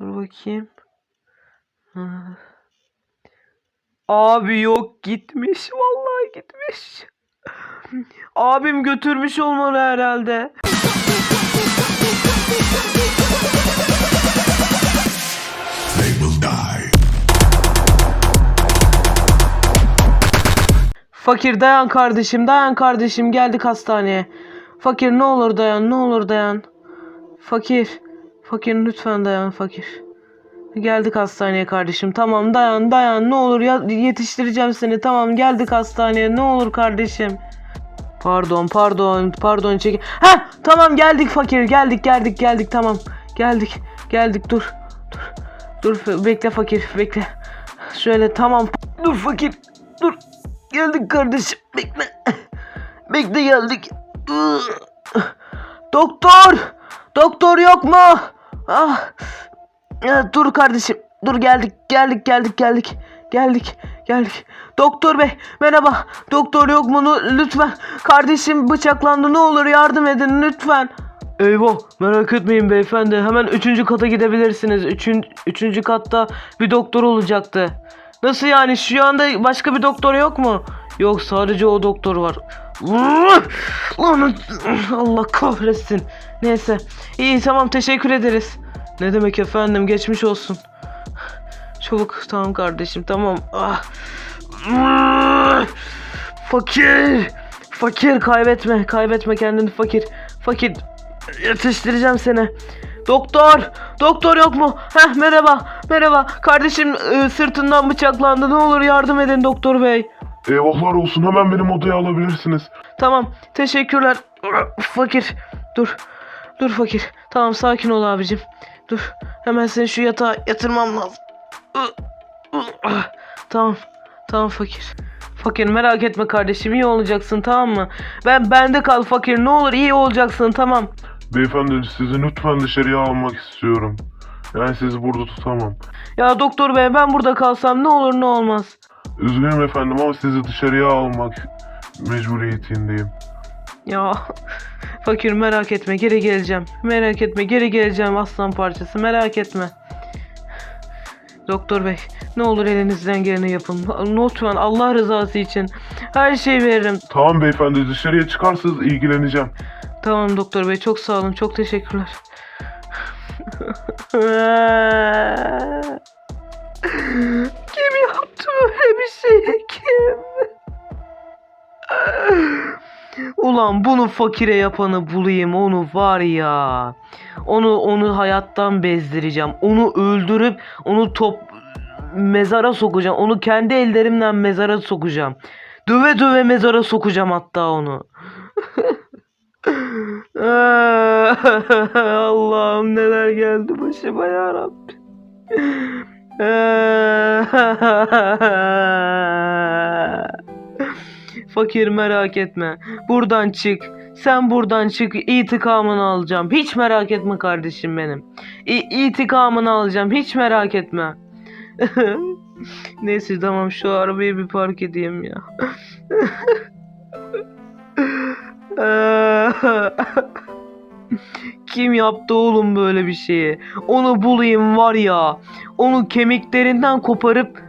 Dur bakayım. Ha. Abi yok gitmiş. Vallahi gitmiş. Abim götürmüş olmalı herhalde. They will die. Fakir dayan kardeşim dayan kardeşim geldik hastaneye. Fakir ne olur dayan ne olur dayan. Fakir. Fakir lütfen dayan fakir. Geldik hastaneye kardeşim. Tamam dayan dayan ne olur ya yetiştireceğim seni. Tamam geldik hastaneye ne olur kardeşim. Pardon pardon pardon çek. Ha tamam geldik fakir geldik geldik geldik tamam. Geldik geldik dur. Dur dur bekle fakir bekle. Şöyle tamam. Dur fakir dur. Geldik kardeşim bekle. Bekle geldik. Doktor! Doktor yok mu? Ah. Dur kardeşim. Dur geldik geldik geldik geldik. Geldik geldik. Doktor bey merhaba. Doktor yok mu? Lütfen. Kardeşim bıçaklandı. Ne olur yardım edin lütfen. Eyvah merak etmeyin beyefendi. Hemen üçüncü kata gidebilirsiniz. Üçün, üçüncü katta bir doktor olacaktı. Nasıl yani şu anda başka bir doktor yok mu? Yok sadece o doktor var. Lan Allah kahretsin. Neyse. İyi tamam teşekkür ederiz. Ne demek efendim geçmiş olsun. Çabuk tamam kardeşim tamam. Ah. Fakir. Fakir kaybetme. Kaybetme kendini fakir. Fakir. Yetiştireceğim seni. Doktor. Doktor yok mu? Heh merhaba. Merhaba. Kardeşim e, sırtından bıçaklandı. Ne olur yardım edin doktor bey. Eyvahlar olsun hemen benim odaya alabilirsiniz. Tamam. Teşekkürler. Fakir. Dur. Dur fakir. Tamam sakin ol abicim. Dur. Hemen seni şu yatağa yatırmam lazım. Tamam. Tamam fakir. Fakir merak etme kardeşim iyi olacaksın tamam mı? Ben bende kal fakir ne olur iyi olacaksın tamam. Beyefendi sizi lütfen dışarıya almak istiyorum. Yani sizi burada tutamam. Ya doktor bey ben burada kalsam ne olur ne olmaz. Üzgünüm efendim ama sizi dışarıya almak mecburiyetindeyim. Ya fakir merak etme geri geleceğim. Merak etme geri geleceğim aslan parçası merak etme. Doktor bey ne olur elinizden geleni yapın. Lütfen Allah rızası için her şeyi veririm. Tamam beyefendi dışarıya çıkarsanız ilgileneceğim. Tamam doktor bey çok sağ olun çok teşekkürler. Kim yaptı böyle bir şeyi kim? Ulan bunu fakire yapanı bulayım onu var ya. Onu onu hayattan bezdireceğim. Onu öldürüp onu top mezara sokacağım. Onu kendi ellerimle mezara sokacağım. Döve döve mezara sokacağım hatta onu. Allah'ım neler geldi başıma ya Rabbi. Fakir merak etme. Buradan çık. Sen buradan çık. İtikamını alacağım. Hiç merak etme kardeşim benim. İ- İtikamını alacağım. Hiç merak etme. Neyse tamam şu arabayı bir park edeyim ya. Kim yaptı oğlum böyle bir şeyi? Onu bulayım var ya. Onu kemiklerinden koparıp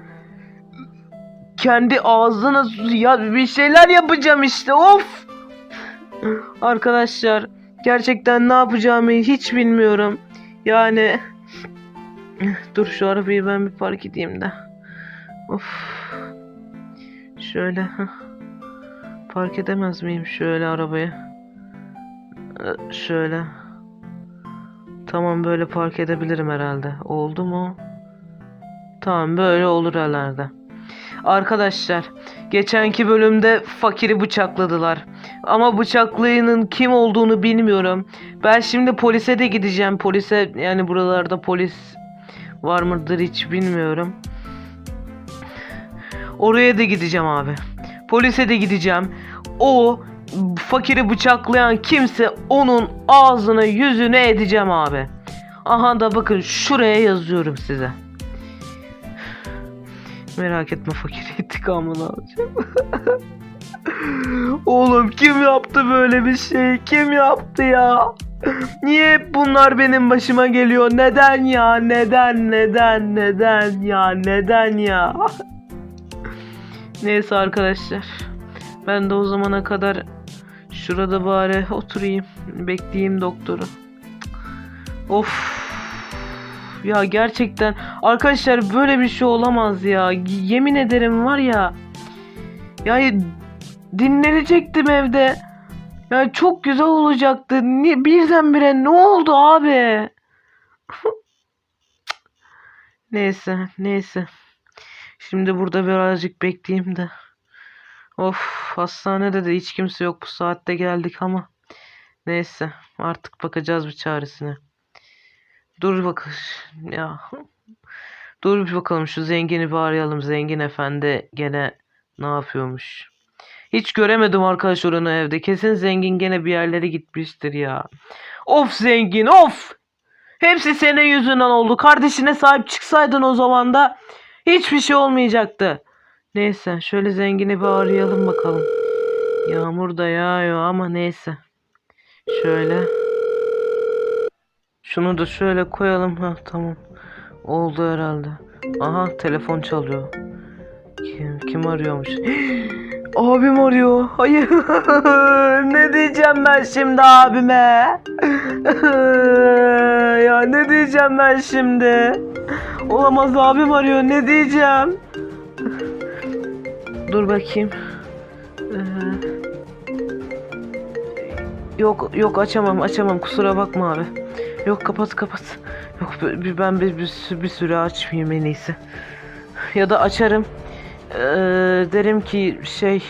kendi ağzına ya bir şeyler yapacağım işte. Of. Arkadaşlar gerçekten ne yapacağımı hiç bilmiyorum. Yani dur şu arabayı ben bir park edeyim de. Of. Şöyle. Park edemez miyim şöyle arabayı? Ee, Şöyle. Tamam böyle park edebilirim herhalde. Oldu mu? Tamam böyle olur herhalde. Arkadaşlar, geçenki bölümde fakiri bıçakladılar. Ama bıçaklayanın kim olduğunu bilmiyorum. Ben şimdi polise de gideceğim. Polise yani buralarda polis var mıdır hiç bilmiyorum. Oraya da gideceğim abi. Polise de gideceğim. O fakiri bıçaklayan kimse onun ağzını yüzünü edeceğim abi. Aha da bakın şuraya yazıyorum size. Merak etme fakir intikamını alacağım. Oğlum kim yaptı böyle bir şey? Kim yaptı ya? Niye hep bunlar benim başıma geliyor? Neden ya? Neden? Neden? Neden ya? Neden ya? Neyse arkadaşlar. Ben de o zamana kadar şurada bari oturayım. Bekleyeyim doktoru. Of. Ya gerçekten arkadaşlar böyle bir şey olamaz ya. Yemin ederim var ya. Ya dinlenecektim evde. Ya çok güzel olacaktı. Ni- birdenbire ne oldu abi? neyse, neyse. Şimdi burada birazcık bekleyeyim de. Of, hastanede de hiç kimse yok bu saatte geldik ama. Neyse, artık bakacağız bir çaresine. Dur bak ya. Dur bir bakalım şu zengini bir arayalım. Zengin efendi gene ne yapıyormuş? Hiç göremedim arkadaşlar onu evde. Kesin zengin gene bir yerlere gitmiştir ya. Of zengin of. Hepsi senin yüzünden oldu. Kardeşine sahip çıksaydın o zaman da hiçbir şey olmayacaktı. Neyse şöyle zengini bir arayalım bakalım. Yağmur da yağıyor ama neyse. Şöyle. Şunu da şöyle koyalım. Ha tamam. Oldu herhalde. Aha telefon çalıyor. Kim, kim arıyormuş? Abim arıyor. Hayır. ne diyeceğim ben şimdi abime? ya ne diyeceğim ben şimdi? Olamaz abim arıyor. Ne diyeceğim? Dur bakayım. Ee, yok yok açamam açamam kusura bakma abi. Yok kapat kapat. Yok ben bir, bir, bir süre açmayayım en iyisi. Ya da açarım. Ee, derim ki şey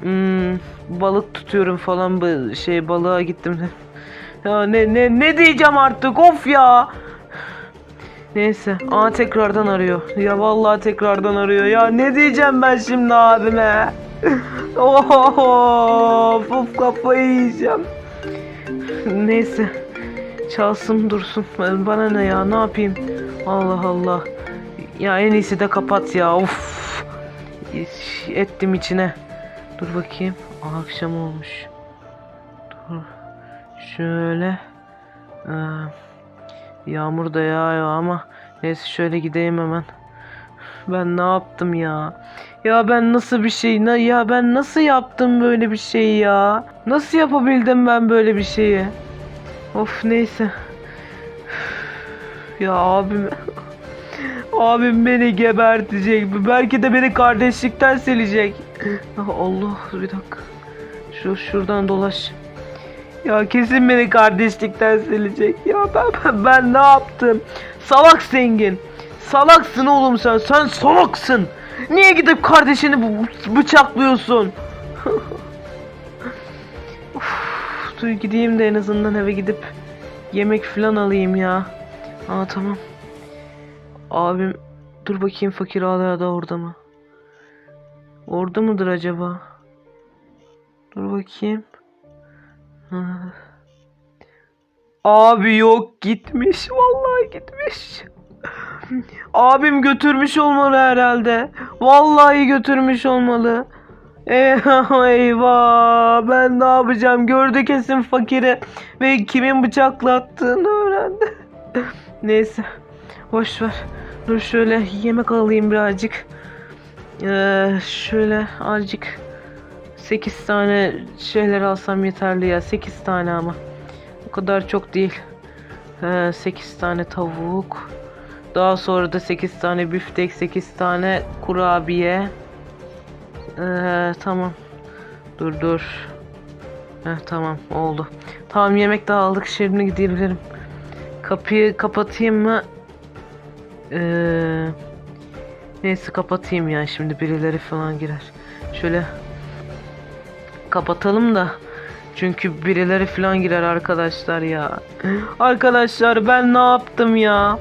hmm, balık tutuyorum falan şey balığa gittim. Ya ne ne ne diyeceğim artık of ya. Neyse. Aa tekrardan arıyor. Ya vallahi tekrardan arıyor. Ya ne diyeceğim ben şimdi abime? Of, of kafayı yiyeceğim. Neyse. Çalsın dursun. Bana ne ya ne yapayım? Allah Allah. Ya en iyisi de kapat ya. Of. Ettim içine. Dur bakayım. Aa, akşam olmuş. Dur. Şöyle. Ee, yağmur da yağıyor ama neyse şöyle gideyim hemen. Ben ne yaptım ya? Ya ben nasıl bir şey? Ya ben nasıl yaptım böyle bir şey ya? Nasıl yapabildim ben böyle bir şeyi? Of neyse. Ya abim Abim beni gebertecek. Belki de beni kardeşlikten silecek. Ah, Allah bir dakika. Şu şuradan dolaş. Ya kesin beni kardeşlikten silecek. Ya ben, ben, ben ne yaptım? Salak zengin. Salaksın oğlum sen. Sen salaksın. Niye gidip kardeşini bıçaklıyorsun? Uf, dur gideyim de en azından eve gidip yemek falan alayım ya. Aa tamam. Abim dur bakayım fakir hala da orada mı? Orada mıdır acaba? Dur bakayım. Ha. Abi yok gitmiş. Vallahi gitmiş. Abim götürmüş olmalı herhalde. Vallahi götürmüş olmalı. Eyvah ben ne yapacağım gördü kesin fakiri ve kimin bıçaklattığını öğrendi. Neyse boş ver. Dur şöyle yemek alayım birazcık. Ee, şöyle azıcık 8 tane şeyler alsam yeterli ya 8 tane ama. O kadar çok değil. Ee, 8 tane tavuk. Daha sonra da 8 tane büftek, 8 tane kurabiye. Ee, tamam. Dur dur. Heh, tamam oldu. Tamam yemek de aldık şimdi gidebilirim. Kapıyı kapatayım mı? Ee, neyse kapatayım ya şimdi birileri falan girer. Şöyle kapatalım da. Çünkü birileri falan girer arkadaşlar ya. Arkadaşlar ben ne yaptım ya?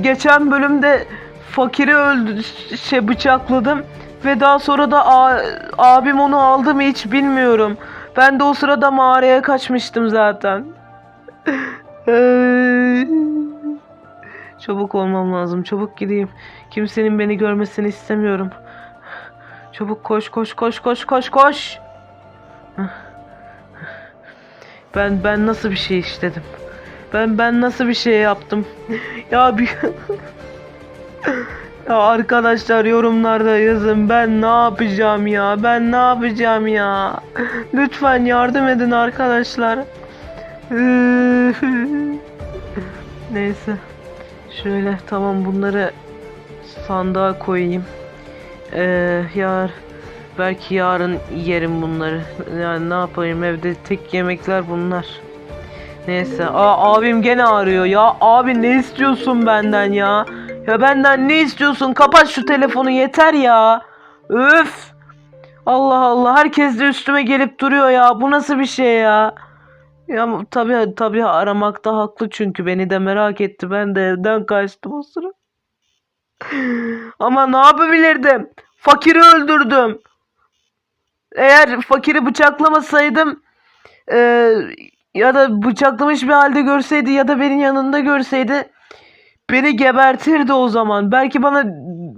Geçen bölümde fakiri öldü şey bıçakladım ve daha sonra da abim onu aldı mı hiç bilmiyorum. Ben de o sırada mağaraya kaçmıştım zaten. Çabuk olmam lazım. Çabuk gideyim. Kimsenin beni görmesini istemiyorum. Çabuk koş koş koş koş koş koş. Ben ben nasıl bir şey işledim? Ben ben nasıl bir şey yaptım? ya bir Ya arkadaşlar yorumlarda yazın ben ne yapacağım ya? Ben ne yapacağım ya? Lütfen yardım edin arkadaşlar. Neyse. Şöyle tamam bunları sandığa koyayım. Ee, yar belki yarın yerim bunları. Yani ne yapayım evde tek yemekler bunlar. Neyse. Aa abim gene arıyor ya. Abi ne istiyorsun benden ya? Ya benden ne istiyorsun? Kapat şu telefonu yeter ya. Öf. Allah Allah herkes de üstüme gelip duruyor ya. Bu nasıl bir şey ya? Ya tabii tabii aramakta haklı çünkü beni de merak etti. Ben de evden kaçtım o sıra. Ama ne yapabilirdim? Fakiri öldürdüm. Eğer fakiri bıçaklamasaydım eee, ya da bıçaklamış bir halde görseydi ya da benim yanında görseydi beni gebertirdi o zaman. Belki bana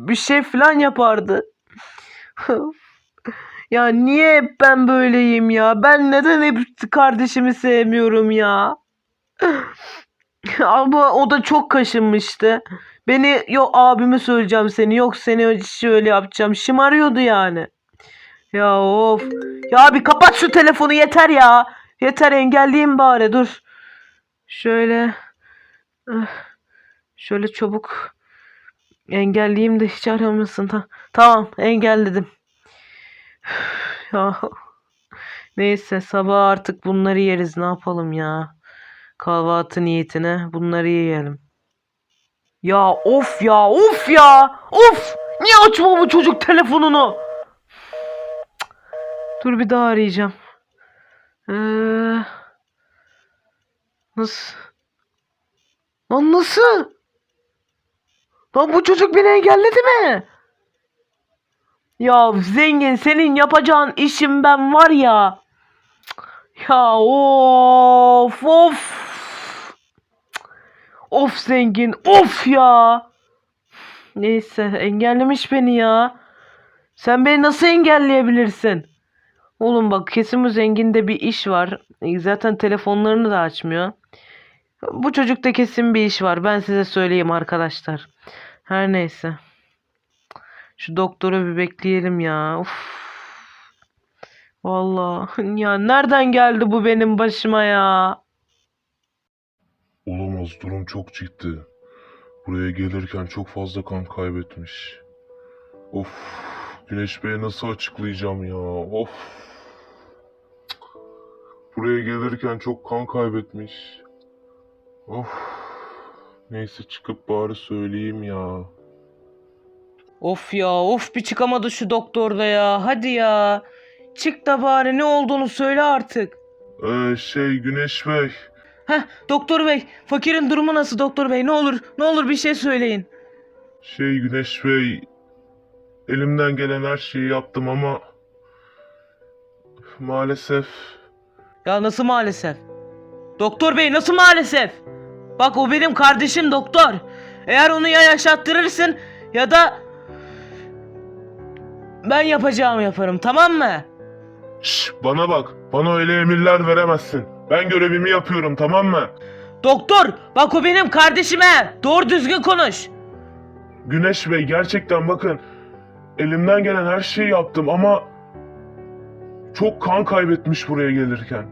bir şey falan yapardı. ya niye hep ben böyleyim ya? Ben neden hep kardeşimi sevmiyorum ya? Ama o da çok kaşınmıştı. Beni yok abimi söyleyeceğim seni yok seni şöyle yapacağım. Şımarıyordu yani. Ya of. Ya bir kapat şu telefonu yeter ya. Yeter engelleyeyim bari dur. Şöyle. Ah, Şöyle çabuk engelleyeyim de hiç aramasın. Ta- tamam engelledim. Ya. Neyse sabah artık bunları yeriz ne yapalım ya. Kahvaltı niyetine bunları yiyelim. Ya of ya of ya of. Niye açma bu çocuk telefonunu? Dur bir daha arayacağım. Ee, nasıl? Lan nasıl? Lan bu çocuk beni engelledi mi? Ya zengin senin yapacağın işim ben var ya. Ya of of. Of zengin of ya. Neyse engellemiş beni ya. Sen beni nasıl engelleyebilirsin? Oğlum bak kesin bu zenginde bir iş var. E, Zaten telefonlarını da açmıyor. Bu çocukta kesin bir iş var. Ben size söyleyeyim arkadaşlar. Her neyse. Şu doktoru bir bekleyelim ya. Uf. Vallahi ya nereden geldi bu benim başıma ya? Olamaz durum çok ciddi. Buraya gelirken çok fazla kan kaybetmiş. Of Güneş Bey'e nasıl açıklayacağım ya of. Buraya gelirken çok kan kaybetmiş. Of. Neyse çıkıp bari söyleyeyim ya. Of ya of bir çıkamadı şu doktorda ya. Hadi ya. Çık da bari ne olduğunu söyle artık. Ee, şey Güneş Bey. Heh doktor bey fakirin durumu nasıl doktor bey ne olur ne olur bir şey söyleyin. Şey Güneş Bey. Elimden gelen her şeyi yaptım ama maalesef Ya nasıl maalesef? Doktor bey nasıl maalesef? Bak o benim kardeşim doktor. Eğer onu ya yaşattırırsın ya da ben yapacağımı yaparım tamam mı? Şş, bana bak. Bana öyle emirler veremezsin. Ben görevimi yapıyorum tamam mı? Doktor bak o benim kardeşime. Doğru düzgün konuş. Güneş Bey gerçekten bakın. Elimden gelen her şeyi yaptım ama çok kan kaybetmiş buraya gelirken.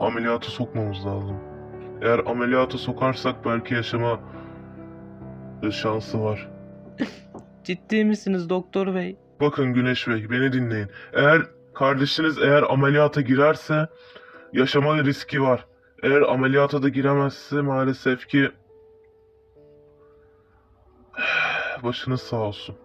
Ameliyata sokmamız lazım. Eğer ameliyata sokarsak belki yaşama şansı var. Ciddi misiniz doktor bey? Bakın Güneş Bey beni dinleyin. Eğer kardeşiniz eğer ameliyata girerse yaşama riski var. Eğer ameliyata da giremezse maalesef ki başınız sağ olsun.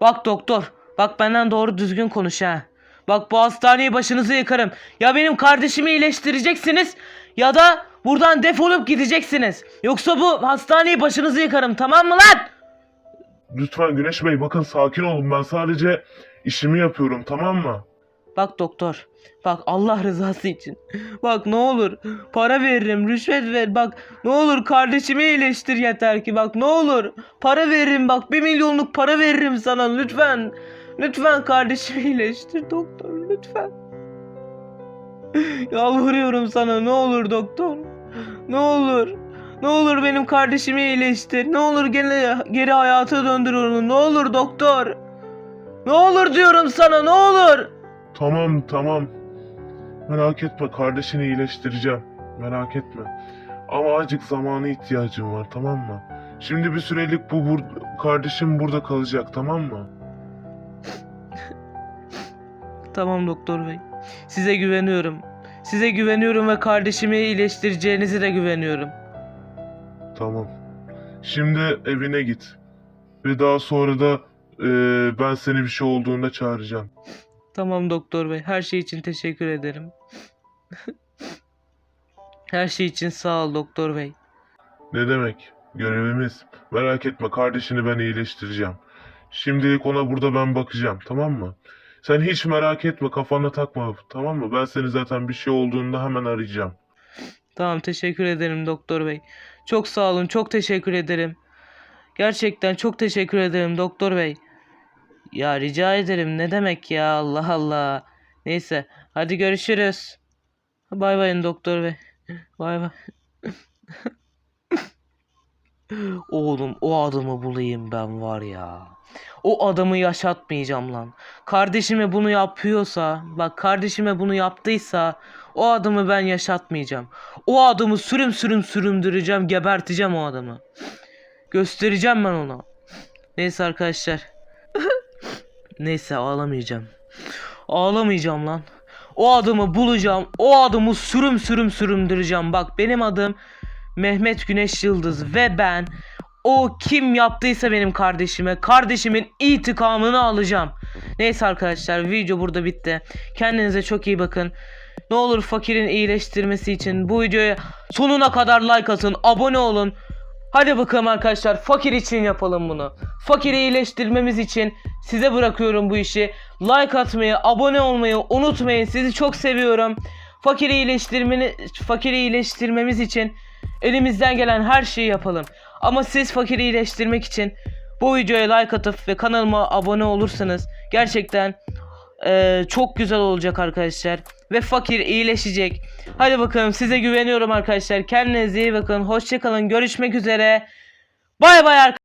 Bak doktor, bak benden doğru düzgün konuş ha. Bak bu hastaneyi başınızı yıkarım. Ya benim kardeşimi iyileştireceksiniz ya da buradan defolup gideceksiniz. Yoksa bu hastaneyi başınızı yıkarım tamam mı lan? Lütfen Güneş Bey bakın sakin olun ben sadece işimi yapıyorum tamam mı? Bak doktor, bak Allah rızası için. Bak ne olur para veririm, rüşvet ver. Bak ne olur kardeşimi iyileştir yeter ki. Bak ne olur para veririm bak bir milyonluk para veririm sana lütfen. Lütfen kardeşimi iyileştir doktor lütfen. Yalvarıyorum sana ne olur doktor. Ne olur. Ne olur benim kardeşimi iyileştir. Ne olur gene geri hayata döndür onu. Ne olur doktor. Ne olur diyorum sana ne olur. Tamam tamam. Merak etme kardeşini iyileştireceğim. Merak etme. Ama azıcık zamana ihtiyacım var tamam mı? Şimdi bir sürelik bu bur- kardeşim burada kalacak tamam mı? Tamam doktor bey. Size güveniyorum. Size güveniyorum ve kardeşimi iyileştireceğinize de güveniyorum. Tamam. Şimdi evine git. Ve daha sonra da eee, ben seni bir şey olduğunda çağıracağım. Tamam doktor bey. Her şey için teşekkür ederim. Her şey için sağ ol doktor bey. Ne demek? Görevimiz. Merak etme kardeşini ben iyileştireceğim. Şimdilik ona burada ben bakacağım tamam mı? Sen hiç merak etme kafana takma tamam mı? Ben seni zaten bir şey olduğunda hemen arayacağım. Tamam teşekkür ederim doktor bey. Çok sağ olun. Çok teşekkür ederim. Gerçekten çok teşekkür ederim doktor bey. Ya rica ederim. Ne demek ya Allah Allah. Neyse. Hadi görüşürüz. Bay bayın doktor bey. Bay bay. Oğlum o adamı bulayım ben var ya. O adamı yaşatmayacağım lan. Kardeşime bunu yapıyorsa, bak kardeşime bunu yaptıysa o adamı ben yaşatmayacağım. O adamı sürüm sürüm süründüreceğim, geberteceğim o adamı. Göstereceğim ben ona. Neyse arkadaşlar. Neyse ağlamayacağım. Ağlamayacağım lan. O adamı bulacağım. O adamı sürüm sürüm süründüreceğim. Bak benim adım Mehmet Güneş Yıldız ve ben o kim yaptıysa benim kardeşime kardeşimin intikamını alacağım. Neyse arkadaşlar video burada bitti. Kendinize çok iyi bakın. Ne olur fakirin iyileştirmesi için bu videoya sonuna kadar like atın, abone olun. Hadi bakalım arkadaşlar fakir için yapalım bunu. Fakiri iyileştirmemiz için size bırakıyorum bu işi. Like atmayı, abone olmayı unutmayın. Sizi çok seviyorum. Fakiri iyileştirmeni, fakiri iyileştirmemiz için elimizden gelen her şeyi yapalım. Ama siz fakiri iyileştirmek için bu videoya like atıp ve kanalıma abone olursanız gerçekten eee, çok güzel olacak arkadaşlar. Ve fakir iyileşecek. Hadi bakalım size güveniyorum arkadaşlar. Kendinize iyi bakın. Hoşçakalın. Görüşmek üzere. Bay bay arkadaşlar.